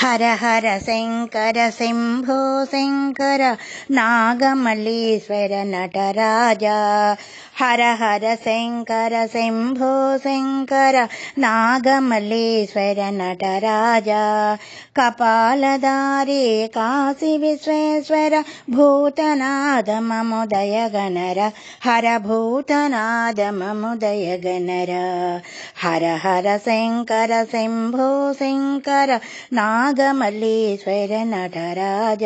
हर हर शङ्कर शम्भो शङ्कर नागमल्लीश्वर नटराज हर हर शङ्कर शम्भो शङ्कर नागमल्लीश्वर नटराज काशी विश्वेश्वर भूतनाद ममुदय गणर। हर भूतनाद ममुदय गणर। हर हर शङ्कर शम्भो शङ्कर नागमल्लीश्वर नटराज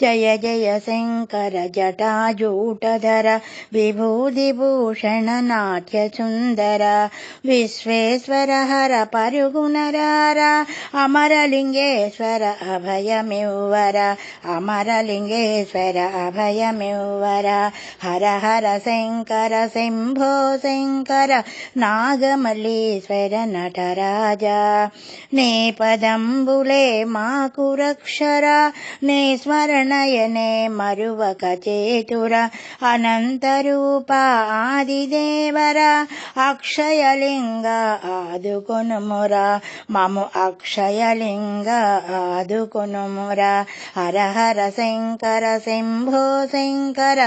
जय जय शङ्कर जटाजूटधर विभूतिभूषण नाट्यसुन्दर विश्वेश्वर हर परुगुणरार अमरलिङ्गेश्वर अभयमिवर अमरलिङ्गेश्वर अभयमिवर हर हर शङ्कर शम्भो शङ्कर नागमल्लीश्वर नटराज नेपदम् अम्बुले माकुरक्षर निस्मरणयने मरुवकचेतुर अनन्तरूप आदिदेवर अक्षयलिङ्ग आदुकुनुमुर मम अक्षयलिङ्ग आदुकुनुमुर हर हर शङ्कर शम्भो शङ्कर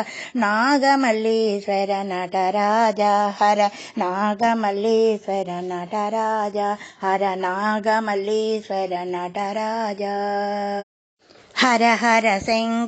नागमल्लीश्वर नटराज हर नागमल्लीश्वर नटराज हर नागमल्लीश्वर नटराज हर हर शङ्कर